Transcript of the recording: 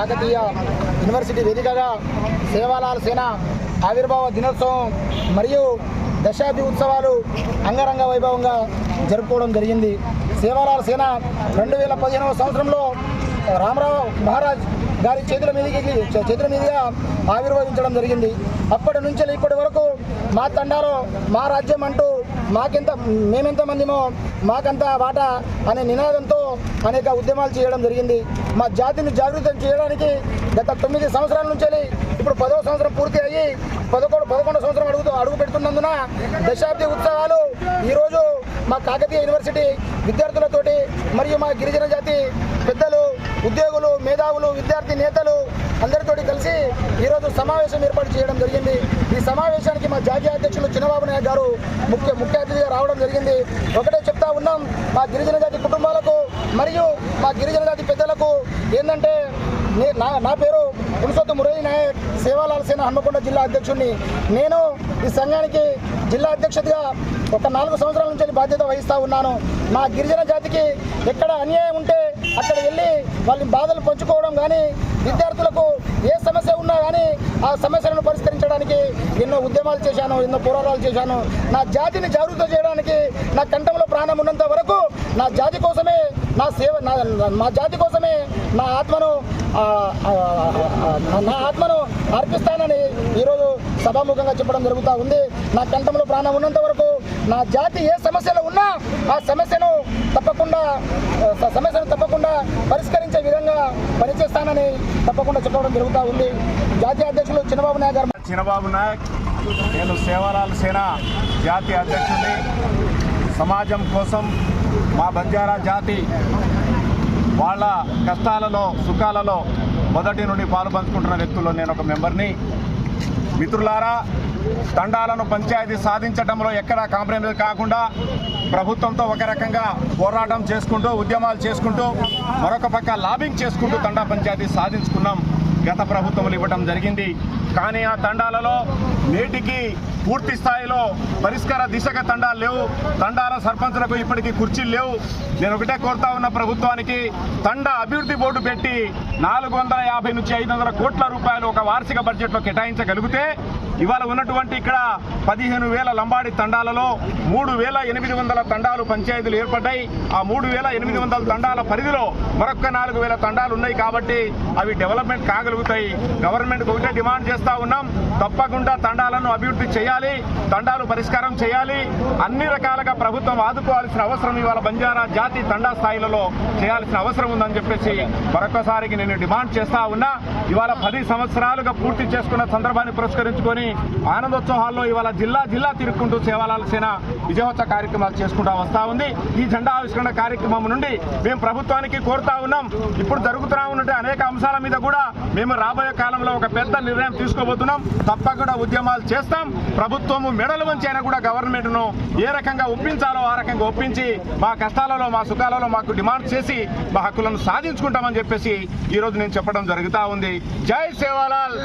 Kakatiya university వేదికగా సేవాలాల సేన ఆవిర్భావ దినోత్సవం మరియు దశాబ్ది ఉత్సవాలు అంగరంగ వైభవంగా జరుపుకోవడం జరిగింది. సేవాలాల సేన రెండు వేల పదిహేనవ సంవత్సరంలో రామరావు మహారాజ్ గారి చేతుల మీదకి చేతుల మీదుగా ఆవిర్భవించడం జరిగింది. అప్పటి నుంచి ఇప్పటి వరకు మా తండాలో మా రాజ్యం అంటూ మాకెంత మేమెంత మందిమో మాకంత వాటా అనే నినాదంతో అనేక ఉద్యమాలు చేయడం జరిగింది. మా జాతిని జాగృతం చేయడానికి గత తొమ్మిది సంవత్సరాల నుంచి ఇప్పుడు పదో సంవత్సరం పూర్తి అయ్యి పదకొండు పదకొండు సంవత్సరం అడుగుతూ అడుగు పెడుతున్నందున దశాబ్ది ఉత్సవాలు ఈరోజు మా కాకతీయ యూనివర్సిటీ విద్యార్థులతోటి మరియు మా గిరిజన జాతి పెద్దలు ఉద్యోగులు మేధావులు విద్యార్థి నేతలు అందరితోటి కలిసి ఈరోజు సమావేశం ఏర్పాటు చేయడం జరిగింది. ఈ సమావేశానికి మా జాతీయ అధ్యక్షులు చిన్నబాబు నాయుడు గారు ముఖ్య ముఖ్య అతిథిగా రావడం జరిగింది. ఒకటే చెప్తా ఉన్నాం మా గిరిజన జాతి కుటుంబాలకు మరియు మా గిరిజన జాతి పెద్దలకు ఏంటంటే నా నా పేరు పురుషోత్తం మురళీ నాయక్ సేవాలాల్ సేన హన్మకొండ జిల్లా అధ్యక్షుడిని. నేను ఈ సంఘానికి జిల్లా అధ్యక్షుడిగా ఒక నాలుగు సంవత్సరాల నుంచి బాధ్యత వహిస్తూ ఉన్నాను. మా గిరిజన జాతికి ఎక్కడ అన్యాయం ఉంటే అక్కడ వెళ్ళి వాళ్ళ బాధలు పంచుకోవడం కానీ విద్యార్థులకు ఏ సమస్య ఉన్నా కానీ ఆ సమస్యలను పరిష్కరించడానికి ఎన్నో ఉద్యమాలు చేశాను ఎన్నో పోరాటాలు చేశాను. నా జాతిని జాగృతం చేయడానికి నా కంఠంలో ప్రాణం ఉన్నంత వరకు నా జాతి కోసమే నా సేవ నా నా- జాతి కోసమే నా ఆత్మను నా ఆత్మను అర్పిస్తానని ఈరోజు సభాముఖంగా చెప్పడం జరుగుతూ ఉంది. నా కంఠంలో ప్రాణం ఉన్నంత వరకు నా జాతి ఏ సమస్యలు ఉన్నా ఆ సమస్యను తప్పకుండా సమస్యను తప్పకుండా పరిష్కరించే విధంగా పనిచేస్తానని తప్పకుండా చెప్పడం జరుగుతూ ఉంది. జాతీయ అధ్యక్షులు చిన్నబాబు నాయక్ గారు చిన్నబాబు నాయక్ నేను సేవలాల్ సేన జాతీయ అధ్యక్షుడిని. సమాజం కోసం మా బంజారా జాతి వాళ్ళ కష్టాలలో సుఖాలలో మొదటి నుండి పాలు పంచుకుంటున్న వ్యక్తుల్లో నేను ఒక మెంబర్ని. మిత్రులారా తండాలను పంచాయతీ సాధించడంలో ఎక్కడా కాంప్రమైజ్ కాకుండా ప్రభుత్వంతో ఒక రకంగా పోరాటం చేసుకుంటూ ఉద్యమాలు చేసుకుంటూ మరొక పక్క లాబింగ్ చేసుకుంటూ తండా పంచాయతీ సాధించుకున్నాం. గత ప్రభుత్వములు ఇవ్వడం జరిగింది. కానీ ఆ తండాలలో నేటికి పూర్తి స్థాయిలో పరిష్కార దిశగా తండాలు లేవు. తండాల సర్పంచులకు ఇప్పటికీ కుర్చీలు లేవు. నేను ఒకటే కోరుతా ఉన్న ప్రభుత్వానికి తండా అభివృద్ధి బోర్డు పెట్టి నాలుగు వందల యాభై నుంచి ఐదు వందల కోట్ల రూపాయలు ఒక వార్షిక బడ్జెట్లో కేటాయించగలిగితే ఇవాళ ఉన్నటువంటి ఇక్కడ పదిహేను వేల లంబాడి తండాలలో మూడు వేల ఎనిమిది వందల తండాలు పంచాయతీలు ఏర్పడ్డాయి. ఆ మూడు వేల ఎనిమిది వందల తండాల పరిధిలో మరొక నాలుగు వేల తండాలు ఉన్నాయి కాబట్టి అవి డెవలప్మెంట్ కాగలుగుతాయి. గవర్నమెంట్కి ఒకటే డిమాండ్ చేస్తా ఉన్నాం. తప్పకుండా తండాలను అభివృద్ధి చేయాలి తండాలు పరిష్కారం చేయాలి. అన్ని రకాలుగా ప్రభుత్వం ఆదుకోవాల్సిన అవసరం ఇవాళ బంజారా జాతి తండా స్థాయిలలో చేయాల్సిన అవసరం ఉందని చెప్పేసి మరొకసారికి నేను డిమాండ్ చేస్తా ఉన్నా. ఇవాళ పది సంవత్సరాలుగా పూర్తి చేసుకున్న సందర్భాన్ని పురస్కరించుకొని ఆనందోత్సవాల్లో ఇవాళ జిల్లా జిల్లా తిరుక్కుంటూ సేవాలాల సేన విజయోత్సవ కార్యక్రమాలు చేసుకుంటా వస్తా ఉంది. ఈ జెండా ఆవిష్కరణ కార్యక్రమం నుండి మేము ప్రభుత్వానికి కోరుతా ఉన్నాం. ఇప్పుడు జరుగుతున్నా ఉన్నట్టు అనేక అంశాల మీద కూడా మేము రాబోయే కాలంలో ఒక పెద్ద నిర్ణయం తీసుకోబోతున్నాం. తప్పకుండా ఉద్యమాలు చేస్తాం. ప్రభుత్వము మెడలు వంచి అయినా కూడా గవర్నమెంట్ను ఏ రకంగా ఒప్పించాలో ఆ రకంగా ఒప్పించి మా కష్టాలలో మా సుఖాలలో మాకు డిమాండ్ చేసి మా హక్కులను సాధించుకుంటామని చెప్పేసి ఈ రోజు నేను చెప్పడం జరుగుతా ఉంది. జై సేవాలాల్